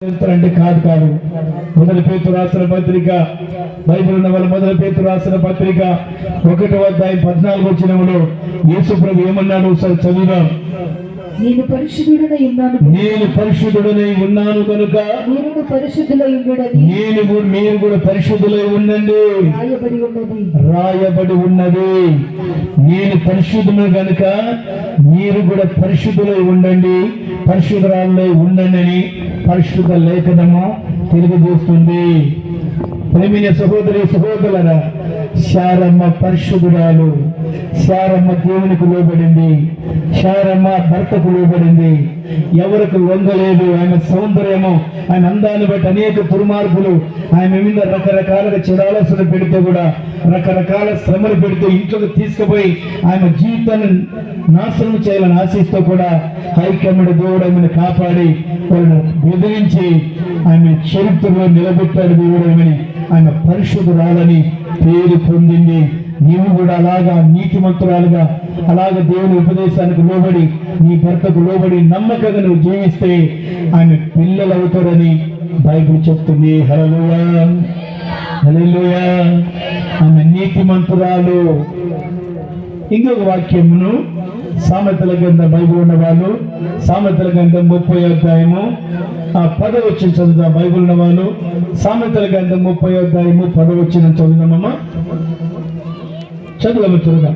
అంటే కాదు కాదు. మొదటి పేరు రాసిన పత్రిక బైబిల్ ఉన్న వాళ్ళ మొదటి పేరు రాసిన పత్రిక ఒకటి వద్ద పద్నాలుగు వచ్చినప్పుడు యేసు ప్రభు ఏమన్నాడు? ఒకసారి చదువుదాం. నేను పరిశుద్ధుడనై ఉన్నాను. నేను పరిశుద్ధుడనై ఉన్నాను కనుక నేను పరిశుద్ధులై ఉండడని నేను కూడా- మీరు కూడా పరిశుద్ధులై ఉండండి. రాయబడి ఉన్నది. రాయబడి ఉన్నది. నేను పరిశుద్ధుడు కనుక మీరు కూడా పరిశుద్ధులై ఉండండి. పరిశుద్ధరాలై ఉండండి అని పరిశుద్ధ లేఖనము తెలియజేస్తుంది. ప్రేమిన సహోదరి సహోదరులరా శారమ్మ పరిశుద్ధురాలు శారమ్మ దేవునికి లోబడింది. షారమ్మ భర్తకు లోబడింది. ఎవరికి లొంగలేదు ఆమె సౌందర్యము ఆయన అందాన్ని బట్టి అనేక దుర్మార్గులు ఆమె మీద రకరకాలుగా చిరాలసన పెడితే కూడా రకరకాల శ్రమలు పెడితే ఇంట్లోకి తీసుకుపోయి ఆమె జీవితాన్ని నాశనం చేయాలని ఆశిస్తూ కూడా హైకమాండ్ దేవుడు ఆమెను కాపాడి వాళ్ళను బెదిరించి ఆమె చరిత్రలో నిలబెట్టాడు దేవుడు ఆమెని ఆమె పరిశుద్ధురాలని పేరు పొందింది. నీవు కూడా అలాగా నీతిమంతురాలుగా అలాగ దేవుని ఉపదేశానికి లోబడి నీ భర్తకు లోబడి నమ్మకంగా నువ్వు జీవిస్తే ఆమె పిల్లలు అవుతారని బైబిల్ చెప్తుంది. హలోయా హలోయా ఆమె నీతిమంతురాలు. ఇంకొక వాక్యమును సామెతల గ్రంథం బైబిల్ ఉన్న వాళ్ళు సామెతల గ్రంథం ముప్పై అధ్యాయము ఆ పదవచ్చిన చదువుదాం బైబిల్ ఉన్న వాళ్ళు సామెతల గ్రంథం ముప్పై అధ్యాయము పదవచ్చిన చదువుదామమ్మా. చదువు త్వరగా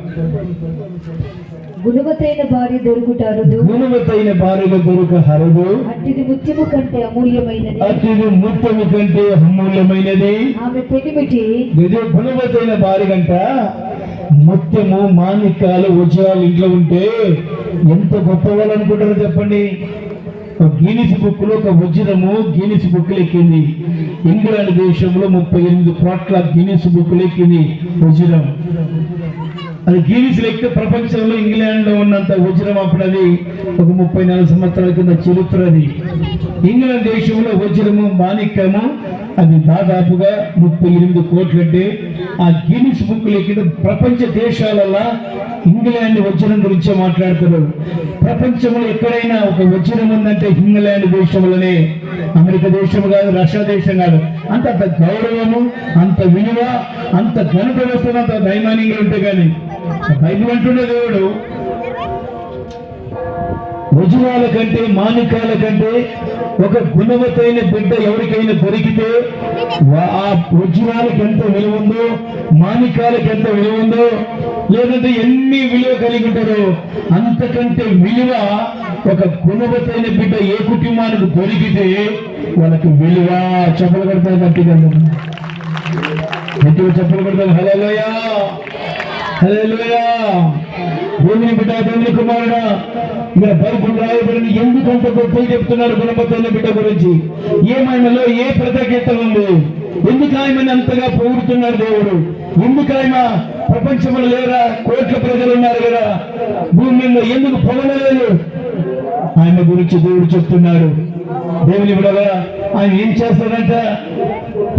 గుణవతైన భార్య దొరుకుటారు గుణవతైన భార్యగా దొరక హరదు అట్టిది ముత్యము కంటే అమూల్యమైనది. అతిథి ముత్తము కంటే అమూల్యమైనది. ఆమె పెనిమిటి గజ గుణవతైన భార్య గంట ముత్యము మాణిక్యాలు వజ్రాలు ఇంట్లో ఉంటే ఎంత గొప్ప వాళ్ళు అనుకుంటారో చెప్పండి. ఒక బుక్లో ఒక వజ్రము గీనిసి బుక్ ఎక్కింది. ఇంగ్లాండ్ దేశంలో ముప్పై ఎనిమిది కోట్ల గినిస్ బుక్ ఎక్కింది వజ్రం అది గీనిసి లెక్క ప్రపంచంలో ఇంగ్లాండ్లో ఉన్నంత వజ్రం అప్పుడు అది ఒక ముప్పై నాలుగు సంవత్సరాల కింద చరిత్ర అది. ఇంగ్లాండ్ దేశంలో వజ్రము మాణిక్యము అది దాదాపుగా ముప్పై ఎనిమిది కోట్లు అంటే ఆ గిన్నిస్ బుక్ లెక్కిన ప్రపంచ దేశాలలో ఇంగ్లాండ్ వజ్రం గురించే మాట్లాడుతున్నారు ప్రపంచంలో ఎక్కడైనా ఒక వజ్రం ఉందంటే ఇంగ్లాండ్ దేశంలోనే అమెరికా దేశం కాదు రష్యా దేశం కాదు. అంత అంత గౌరవము అంత విలువ అంత ఘనత వస్తున్న అంత దైమానింగ్ ఉంటే కానీ బైబిల్ అంటున్న దేవుడు రుజువాల కంటే మాణికాల కంటే ఒక గుణవతైన బిడ్డ ఎవరికైనా దొరికితే వా- ఆ వజ్రాలకు ఎంత విలువ ఉందో మాణికాలకు ఎంత విలువ ఉందో లేదంటే ఎన్ని విలువ కలిగి ఉంటారో అంతకంటే విలువ ఒక గుణవతైన బిడ్డ ఏ కుటుంబానికి దొరికితే వాళ్ళకి విలువ చెప్పలు కడతారు గట్టిగా గట్టిగా చెప్పలు కడతారు హలోయా హలోయా దేవుని బిడ్డ దేవుని కుమారుడా! మీరు బైబుల్ రాయబడిన ఎందుకంత గొప్పలు చెప్తున్నారు గుణపతైన బిడ్డ గురించి? ఏమైనాలో ఏ ప్రత్యేకత ఉంది? ఎందుకు ఆయన అంతగా పొగుడుతున్నారు దేవుడు? ఎందుకు ఆయన ప్రపంచంలో లేరా? కోట్ల ప్రజలు ఉన్నారు కదా. భూమి మీద ఎందుకు పొగలేదు ఆయన గురించి దేవుడు చెప్తున్నారు దేవుని బిడ్డగా ఆయన ఏం చేస్తాడంట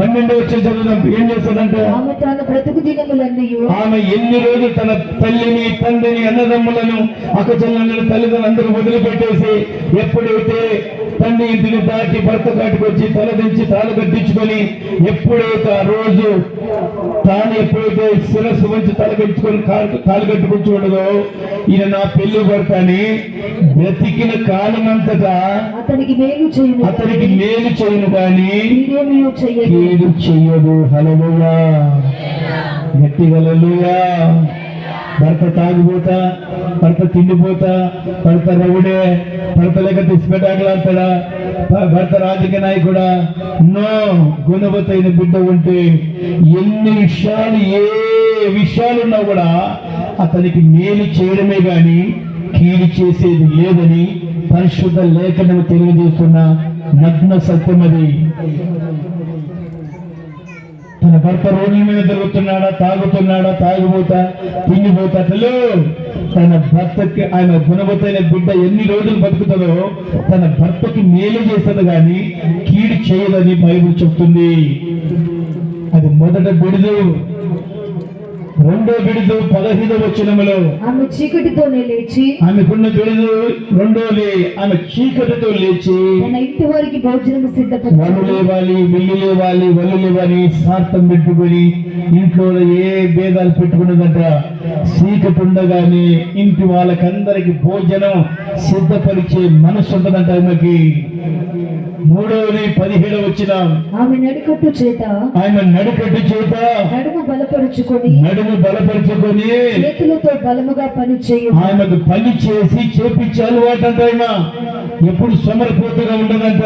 పన్నెండు వచ్చే చదువుదాం ఏం చేస్తాడంట ఆమె తన బ్రతుకు దినములన్నీ ఆమె ఎన్ని రోజులు తన తల్లిని తండ్రిని అన్నదమ్ములను అక్కచెల్లెలను తల్లిదండ్రులు అందరూ వదిలిపెట్టేసి ఎప్పుడైతే తండ్రి ఇంటిని దాటి భర్త కాటికి వచ్చి తల దించి తాళు కట్టించుకొని ఎప్పుడైతే ఆ రోజు తాను ఎప్పుడైతే శిరస్సు వంచి తల కట్టించుకొని కాలు కాలు కట్టుకుంటుండదో ఈయన నా పెళ్ళి భర్తని బ్రతికిన కాలమంతటా అతనికి మేలు చేయను. అతనికి మేలు చేయను కానీ చెయ్యదు కీడు చెయ్యదు హలలుయా గట్టి హలలుయా భర్త తాగిపోతా భర్త తిండిపోతా భర్త రవుడే భర్త లేక తిసిపెట్టాకలాడతాడా భర్త రాజకీయ నాయకుడా? నో గుణవతైన బిడ్డ ఉంటే ఎన్ని విషయాలు ఏ విషయాలున్నా కూడా అతనికి మేలు చేయడమే గాని కీడు చేసేది లేదని పరిశుద్ధ లేఖనం తెలియజేస్తున్న నగ్న సత్యమది. తన భర్త రోగుల మీద తిరుగుతున్నాడా తాగుతున్నాడా తాగిపోతా తిండిపోతా తన భర్తకి ఆయన గుణవతైన బిడ్డ ఎన్ని రోజులు బతుకుతుందో తన భర్తకి మేలు చేస్తుంది కానీ కీడు చేయదని బైబుల్ చెప్తుంది. అది మొదట బిడుదు. రెండో బిడుదు పదహైదు వచనములో ఆమె చీకటితోనే లేచి ఆమెకున్న బిడుదు రెండోది ఆమె చీకటితో లేచి తన ఇంటి వారికి భోజనం వలు సిద్ధపరచు లేవాలి మిల్లి లేవాలి వల్లు లేవాలి స్వార్థం పెట్టుకొని ఇంట్లో ఏ భేదాలు పెట్టుకున్నదంట? చీకటి ఉండగానే ఇంటి వాళ్ళకందరికి భోజనం సిద్ధపరిచే మనసు ఉంటదంట ఆమెకి. మూడవది పదిహేడు వచ్చిన ఆమె నడికట్టు చేత ఆమె నడుకట్టు చేత నడుము బలపరుచుకొని నడుము బలపరుచుకొని చేతులతో బలముగా పని చేయు. ఆమెకు పని చేసి చేపించే అలవాటంట ఆయన ఎప్పుడు సొమరపోతుగా ఉండదంట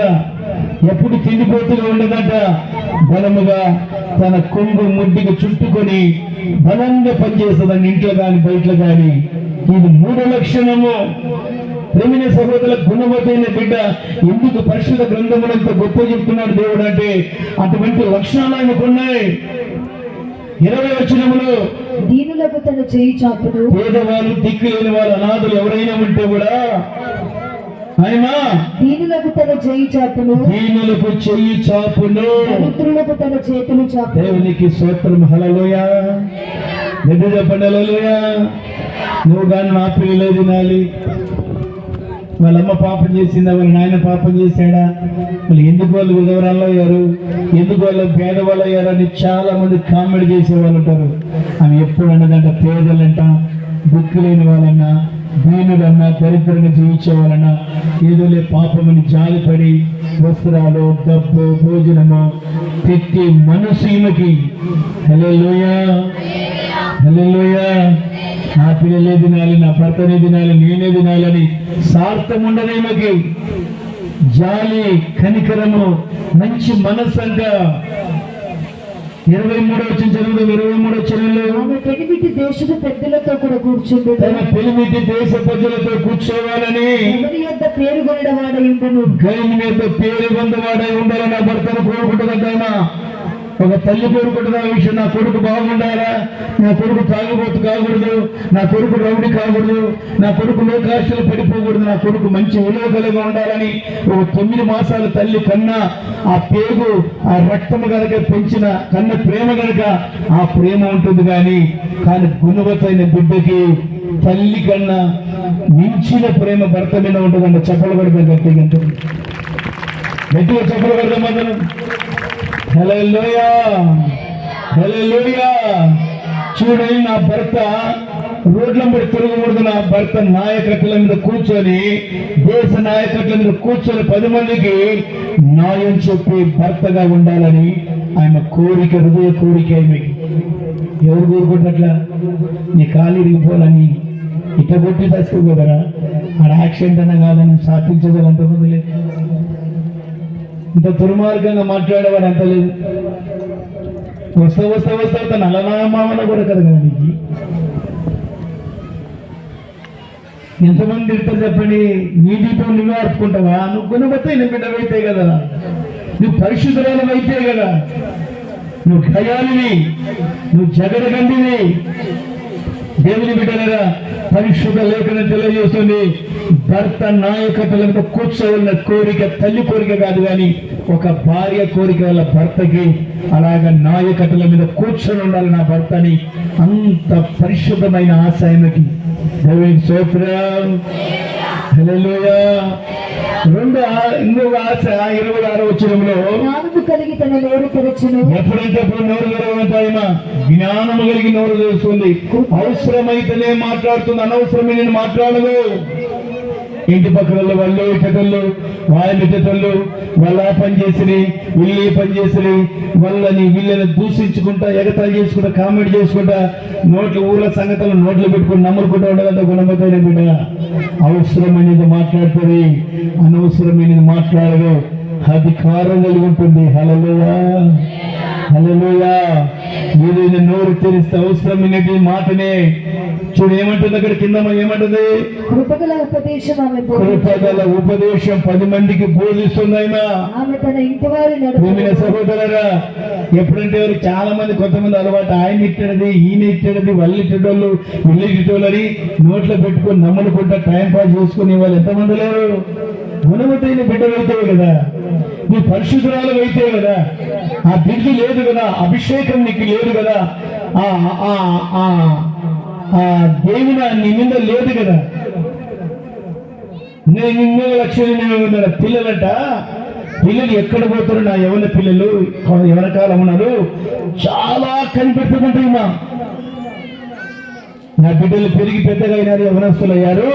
ఎప్పుడు తిండిపోతుగా ఉండదంట. బలముగా తన కొంగు ముడ్డికి చుట్టుకొని బలంగా పనిచేస్తుందండి ఇంట్లో కానీ బయట కానీ ఇది మూడు లక్షణము. ప్రేమిన సహోదరుల గుణవతైన బిడ్డ ఎందుకు పరిశుద్ధ గ్రంథములంత గొప్ప చెప్తున్నాడు దేవుడు అంటే అటువంటి లక్షణాలు ఆయనకు ఉన్నాయి ఇరవై వచనములు దీనులకు తన చేయి చాపును పేదవాళ్ళు దిక్కు లేని వాళ్ళు అనాథులు ఎవరైనా ఉంటే కూడా ఆయన దీనులకు తన చేయి చాపును దీనులకు చెయ్యి చాపును. దరిద్రులకు తన చేతులు చాపును దేవునికి స్తోత్రం. హలలోయ చెప్పండి హల్లెలూయ. నువ్వు కానీ నా పిల్లలే తినాలి. వాళ్ళమ్మ పాపం చేసిందా? వాళ్ళ నాయన పాపం చేశాడా? వాళ్ళు ఎందుకు వాళ్ళు విధవరాలు అయ్యారు? ఎందుకు వాళ్ళు పేదవాళ్ళు అయ్యారు అని చాలా మంది కామెడీ చేసే వాళ్ళు ఉంటారు. ఆమె ఎప్పుడు అన్నదంట పేదలంట బుక్కు లేని వాళ్ళన్నా దీనులన్నా దరిద్రంగా జీవించే వాళ్ళన్నా ఏదోలే పాపమని జాలిపడి వస్త్రాలు డబ్బు భోజనము పెట్టి మనసు ఈమెకి హలో లోయా నా పిల్లలే తినాలి నా భర్తనే తినాలి నేనే తినాలని సార్థం ఉండదు ఈమెకి జాలి కనికరము మంచి మనస్సు ఇరవై మూడో వచ్చిన చదువు ఇరవై మూడో చదువులో పెనిమిటి దేశపు పెద్దలతో కూడా కూర్చుండు తన పెనిమిటి దేశ ప్రజలతో కూర్చోవాలని ఎవరి పేరు గైని మీద ఉండాలని భర్తను కోరుకుంటుందంటామా ఒక తల్లి కోరుకుంటున్న విషయం. నా కొడుకు బాగుండాలా? నా కొడుకు తాగుబోతు కాకూడదు. నా కొడుకు రౌడీ కాకూడదు. నా కొడుకు లోకాశలు పడిపోకూడదు. నా కొడుకు మంచి విలువ కలిగి ఉండాలని ఒక తొమ్మిది మాసాల తల్లి కన్నా ఆ పేగు ఆ రక్తము కనుక పెంచిన కన్న ప్రేమ కనుక ఆ ప్రేమ ఉంటుంది కానీ కానీ గుణవతైన బిడ్డకి తల్లి కన్నా మించిన ప్రేమ భర్త మీద ఉంటుందంటే చెప్పలు పడతాం గట్టిగా ఉంటుంది. గట్టిగా చెప్పలు పడతాం మాత్రం చూడండి నా భర్త రోడ్ల మీద తిరగకూడదు నా భర్త నాయకత్వం మీద కూర్చొని దేశ నాయకత్వం మీద కూర్చొని పది మందికి న్యాయం చెప్పి భర్తగా ఉండాలని ఆయన కోరిక హృదయ కోరిక ఆమెకి ఎవరు కోరుకుంటట్లా నీ కాలు ఇరిగిపోవాలని ఇట్ట కొట్టి చచ్చిపోగలరా ఆడ యాక్సిడెంట్ అన్న కాదని సాధించగల అంతమంది లేదు ఇంత దుర్మార్గంగా మాట్లాడేవాడు అంత లేదు. వస్తా వస్తా వస్తా తన అలనామామన కూడా కదా నీకు? ఎంతమంది తిడతారు చెప్పండి నీ దీపం నువ్వే అర్పుకుంటావా నువ్వు గుణపతే నీ బిడ్డవైతే కదా. నువ్వు పరిశుద్ధురాలవైతే కదా. నువ్వు ఖయాలివి నువ్వు జగడగండివి. దేవుని బిడ్డలరా పరిశుద్ధ లేఖనం తెలియజేస్తుంది. భర్త నాయకత్వం మీద కూర్చోవలన కోరిక తల్లి కోరిక కాదు కానీ ఒక భార్య కోరిక వల్ల భర్తకి అలాగ నాయకత్వం మీద కూర్చొని ఉండాలి నా భర్తని. అంత పరిశుద్ధమైన ఆశ ఆయనకి దేవుని స్తోత్రం. హల్లెలూయా. రెండు ఇంకొక ఆశ ఇరవై ఆరో వచ్చినంలో జ్ఞానము కలిగి తన నోరు తెరచును. ఎప్పుడైతే అప్పుడు నోరు తెరవంటాయన జ్ఞానము కలిగి నోరు తెలుస్తుంది అవసరమైతేనే మాట్లాడుతుంది అనవసరమే నేను మాట్లాడదు ఇంటి పక్కన వాళ్ళు ఇటటోళ్ళు వాళ్ళ ఇటటోళ్ళు వాళ్ళ ఆ పని చేసిరి వీళ్ళు ఈ పని చేసిరి వాళ్ళని వీళ్ళని దూషించుకుంటా ఎగతాలు చేసుకుంటా కామెంట్ చేసుకుంటా నోట్లు ఊళ్ళ సంగతులు నోట్లు పెట్టుకుని నమ్ముకుంటా ఉండదంట గుణమతైన బిడ్డ. అవసరమైనది మాట్లాడుతుంది అనవసరమైనది మాట్లాడదు అధికారం కలిగి ఉంటుంది. హలో ఇది నోరు తెరిస్తే అవసరమైనది మాటనే. చూడు ఏమంటుంది అక్కడ కింద ఏమంటుంది? కృపగల ఉపదేశం ఆమె. కృపగల ఉపదేశం పది మందికి బోధిస్తుంది ఆయన. ఆమె తన ఇంటి వారి సహోదరరా ఎప్పుడంటే చాలా మంది కొంతమంది అలవాటు ఆయన ఇట్టడది ఈయన ఇట్టడది వాళ్ళు ఇట్టేటోళ్ళు వీళ్ళు ఇట్టేటోళ్ళని నోట్లో పెట్టుకొని నమ్ములుకుంటా టైం పాస్ చేసుకుని వాళ్ళు ఎంతమంది లేరు? గుణవతైన బిడ్డలైతే కదా. నీ పరిశుద్ధురాలు అయితే కదా ఆ బిల్లు లేదు కదా అభిషేకం నీకు లేదు కదా ఆ ఆ దేవుని నీ మీద లేదు కదా. నేను నిన్ను లక్ష్యం పిల్లలట పిల్లలు ఎక్కడ పోతారు? నా యవన పిల్లలు ఎవరకాలం ఉన్నారు చాలా కనిపెట్టుకుంటున్నా. నా బిడ్డలు పెరిగి పెద్దగా అయినారు యవనస్తులు అయ్యారు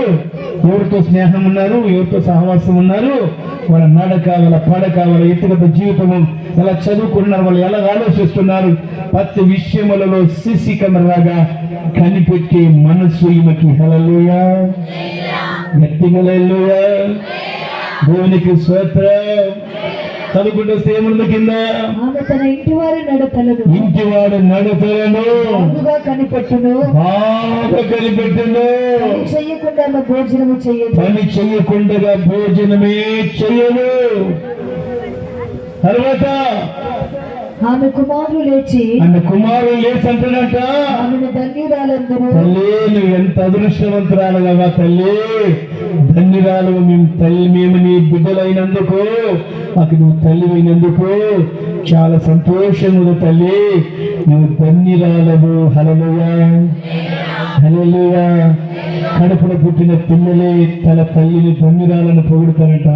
ఎవరితో స్నేహం ఉన్నారు ఎవరితో సహవాసం ఉన్నారు వాళ్ళ నడక వాళ్ళ పడక వాళ్ళ వ్యక్తిగత జీవితము ఎలా చదువుకున్నారు వాళ్ళు ఎలా ఆలోచిస్తున్నారు ప్రతి విషయములలో సిసి కెమెరాగా కనిపెట్టే మనసు ఈమెకి. హలలుయ గట్టిగా. దేవునికి స్తోత్రం. సేముంది కింద. ఆమె తన ఇంటి వారి నడతలను ఇంటివాడు నడతలను బాగుగా కనిపెట్టును. బాగా కనిపెట్టను. పని చెయ్యకుండా ఆమె భోజనము పని చెయ్యను తర్వాత ఆమె కుమారులు లేచి అన్న కుమారుడు లేచంటున్నట ఆమెను ధన్యురాలందరూ. తల్లి నువ్వు ఎంత అదృష్టవంతురాలు కదా తల్లి? ధన్యురాలు మేము తల్లి మేము నీ బిడ్డలైనందుకు మాకు నువ్వు తల్లి అయినందుకు చాలా సంతోషములు తల్లి. నువ్వు ధన్యురాలవు. హలలుయా హలలుయా కడుపున పుట్టిన పిల్లలే తన తల్లిని ధన్యురాలను పొగుడుతారట.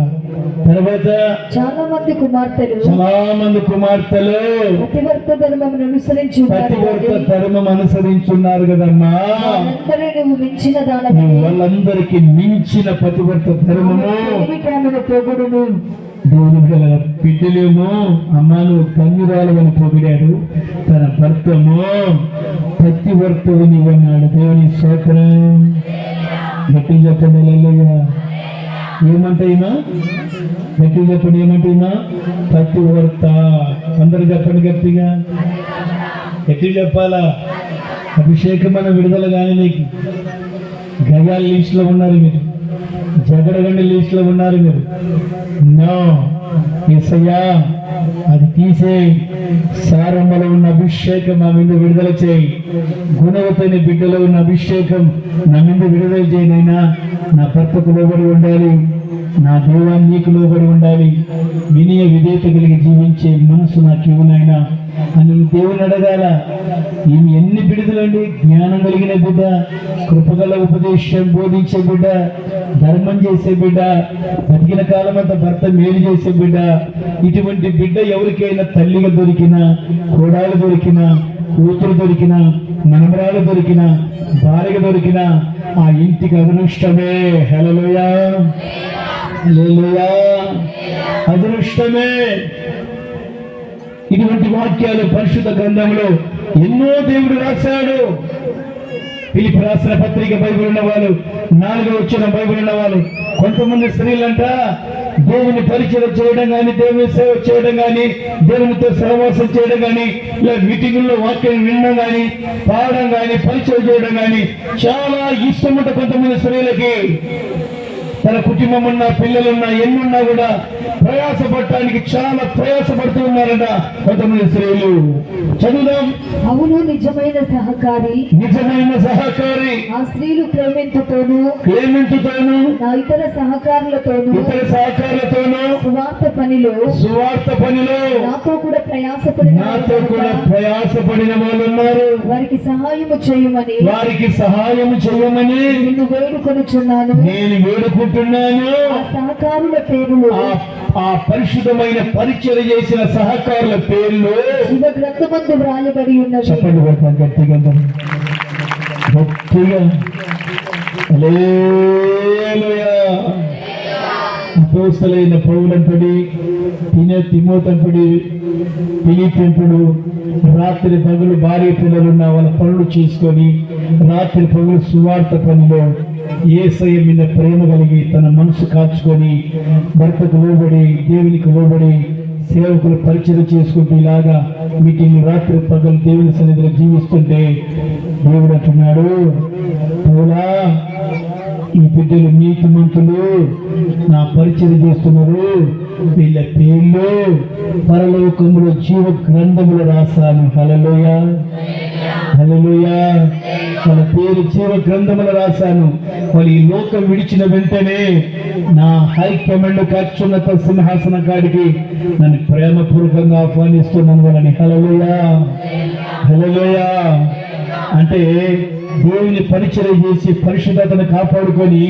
తర్వాత చాలా మంది కుమార్తెలు చాలా మంది కుమార్తెలు పతివర్త ధర్మమును అనుసరించి పతివర్త ధర్మం అనుసరించున్నారు కదమ్మా. నువ్వు మించిన వాళ్ళందరికీ మించిన పతివర్త ధర్మము. పొగుడును. దేవుని గల బిడ్డలేమో అమ్మను నువ్వు అని పొగిడాడు. తన భర్తమో ప్రతి పతివర్తవు ఇవ్వన్నాడు దేవుని శేఖరం గట్టి చెప్పండి హల్లెలూయా. ఏమంటాయినా గట్టి చెప్పండి ఏమంటాయినా పతివర్త అందరు చెప్పండి గట్టిగా. గట్టి చెప్పాలా? అభిషేకమైన విడుదల కానీ నీకు. గయాల లిస్టులో ఉన్నారు మీరు. జగడగండి లిస్టులో ఉన్నారు మీరు. నో. ఎస్ఐయా అది తీసేయి. సారమ్మలో ఉన్న అభిషేకం నా మీద విడుదల చేయి. గుణవతని బిడ్డలో ఉన్న అభిషేకం నా మీద విడుదల చేయనైనా నా భర్తకు లోబడి ఉండాలి? నా దేవా నీకు లోబడి ఉండాలి. వినయ విధేయత కలిగి జీవించే మనసు నాకు ఇవ్వనైనా అని దేవుని అడగాల. ఈమె ఎన్ని బిడుదలండి జ్ఞానం కలిగిన బిడ్డ కృపగల ఉపదేశం బోధించే బిడ్డ ధర్మం చేసే బిడ్డ బతికిన కాలం అంతా భర్త మేలు చేసే బిడ్డ ఇటువంటి బిడ్డ ఎవరికైనా తల్లిగా దొరికినా కోడాలు దొరికినా కూతురు దొరికిన మనమరాలు దొరికిన భార్యగా దొరికిన ఆ ఇంటికి అదృష్టమే. హెలలోయా అదృష్టమే. ఇటువంటి వాక్యాలు పరిశుద్ధ గ్రంథంలో ఎన్నో దేవుడు రాశాడు. పిలిపి రాసిన పత్రిక బైబిల్ ఉన్నవాళ్ళు నాలుగో వచ్చిన బైబిల్ ఉన్నవాళ్ళు కొంతమంది స్త్రీలంట దేవుని పరిచయం చేయడం కానీ దేవుని సేవ చేయడం కానీ దేవునితో సహవాసం చేయడం కానీ ఇలా మీటింగుల్లో వాక్యం వినడం కానీ పాడడం కానీ పరిచయం చేయడం కానీ చాలా ఇష్టం కొంతమంది స్త్రీలకి. తన కుటుంబం ఉన్న పిల్లలున్నా ఎన్నున్నా కూడా ప్రయాసపడటానికి చాలా ప్రయాసపడుతూ ఉన్నారట కొంతమంది స్త్రీలు. చదువుదాం. అవును నిజమైన సహకారి. నిజమైన సహకారి. ఆ స్త్రీలు ప్రేమించుతోను క్లేమెంటుతోను నా ఇతర సహకారులతోను ఇతర సహకారులతోను సువార్త పనిలో సువార్త పనిలో నాతో కూడా ప్రయాసపడిన నాతో కూడా ప్రయాసపడిన వాళ్ళు ఉన్నారు. వారికి సహాయము చేయమని వారికి సహాయం చేయమని నిన్ను వేడుకొనుచున్నాను. నేను వేడుకుంటున్నాను. ఆ సహకారుల పేరులు. ఆ పరిశుద్ధమైన పరిచయం చేసిన సహకారుల పేర్లు. శివ గ్రంథమందు వ్రాయబడి ఉన్నవి చెప్పండి కొడతాను గట్టిగా గట్టిగా. అపోస్తలైన తినే తిమోతంపడి పిలిపింపుడు రాత్రి పగులు భార్య పిల్లలున్న వాళ్ళ పనులు చేసుకొని రాత్రి పగులు సువార్త పనిలో ఏసయ్య మీద ప్రేమ కలిగి తన మనసు కాచుకొని భర్తకు లోబడి దేవునికి లోబడి సేవకులు పరిచయం చేసుకుంటూ ఇలాగా మీటింగ్ రాత్రి పగలు దేవుని సన్నిధిలో జీవిస్తుంటే దేవుడు అంటున్నాడు ఈ బిడ్డలు నీతిమంతులు నా పరిచయం చేస్తున్నారు. వీళ్ళ పేర్లు పరలోకములో జీవ గ్రంథములు రాశాను. హలలోయ హలలోయ తన పేరు జీవ గ్రంథములు రాశాను. వాళ్ళు ఈ లోకం విడిచిన వెంటనే నా హైకమాండ్ అత్యున్నత సింహాసన కాడికి నన్ను ప్రేమపూర్వకంగా ఆహ్వానిస్తున్నాను వాళ్ళని. హలలోయ హలలోయ అంటే దేవుని పరిచయం చేసి పరిశుద్ధతను కాపాడుకొని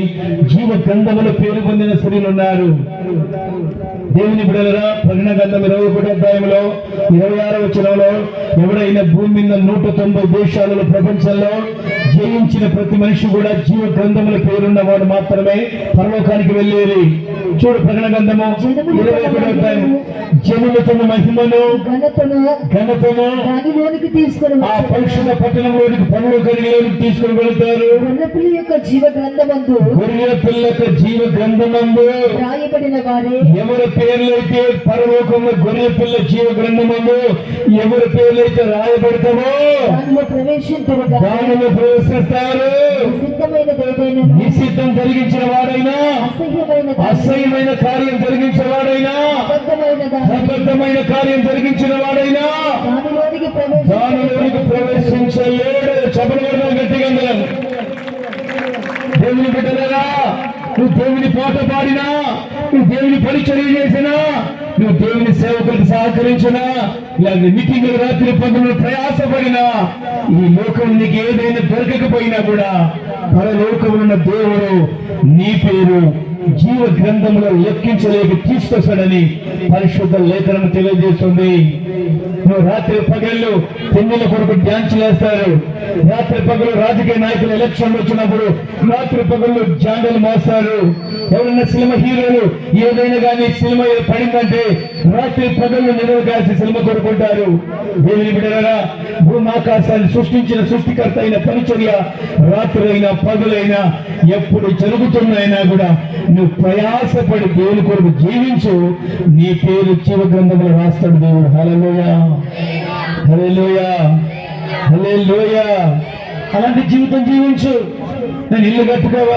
జీవ గంధముల పేరు పొందిన స్త్రీలు ఉన్నారు. దేవుని బిడలరా ప్రకటన గంధం ఇరవై ఒకటి అధ్యాయంలో ఇరవై ఆరో వచనంలో ఎవడైనా భూమి మీద నూట తొంభై దేశాలలో ప్రపంచంలో జయించిన ప్రతి మనిషి కూడా జీవ గ్రంథముల పేరున్న వాడు మాత్రమే పరలోకానికి వెళ్ళేది. చూడు ప్రకటన గ్రంథము ఇరవై ఒకటి అధ్యాయం. జనులు తన మహిమను ఘనతను ఘనతను దానిలోనికి తీసుకుని ఆ పరిశుద్ధ పట్టణంలోనికి పరలోకానికి తీసుకుని వెళ్తారు. గొల్లపిల్లి యొక్క జీవ గ్రంథమందు గొర్రెల పిల్లక జీవ గ్రంథమందు రాయబడిన వారే. ఎవరి పేర్లైతే పరలోకంలో గొర్రె పిల్ల జీవ గ్రంథమందు ఎవరి పేర్లైతే రాయబడతామో దానిలో ప్రవేశించరుగా దానిలో ప్రవేశిస్తారు దేదైన నిశ్చితం జరిగించిన వాడైనా అసహ్యమైన కార్యం జరిగించిన వాడైనా అబద్ధమైన కార్యం జరిగించిన వాడైనా దానిలోనికి ప్రవేశించలేడు. చెప్పడం గట్టిగా. దేవుని బిడ్డలరా నువ్వు దేవుని పాట పాడినా నువ్వు దేవుని పరిచర్య చేసినా నువ్వు దేవుని సేవకులకు సహకరించినా ఇలాగ మీటింగ్ రాత్రి పగలు ప్రయాసపడినా ఈ లోకం నీకు ఏదైనా దొరకకపోయినా కూడా పరలోకమున్న దేవుడు నీ పేరు జీవ గ్రంథంలో లెక్కించలేక తీసుకొస్తాడని పరిశుద్ధ లేఖనం తెలియజేస్తుంది. నువ్వు రాత్రి పగళ్ళు పెన్నుల కొరకు డ్యాన్స్ వేస్తారు రాత్రి పగలు రాజకీయ నాయకులు ఎలక్షన్ వచ్చినప్పుడు రాత్రి పగళ్ళు జాండలు మోస్తారు. ఎవరైనా సినిమా హీరోలు ఏదైనా కానీ సినిమా పడిందంటే రాత్రి పగళ్ళు నిలవ కాల్సి సినిమా కొనుక్కుంటారు దేవుని బిడ్డలారా ఆకాశాన్ని సృష్టించిన సృష్టికర్త అయిన పరిచర్య రాత్రి అయినా పగలైనా ఎప్పుడు జరుగుతున్నాయినా కూడా నువ్వు ప్రయాసపడి దేవుని కొరకు జీవించు. నీ పేరు జీవ గ్రంథంలో రాస్తాడు దేవుడు. హలలోయ అలాంటి జీవితం జీవించు. నేను ఇల్లు కట్టుకోవాలి.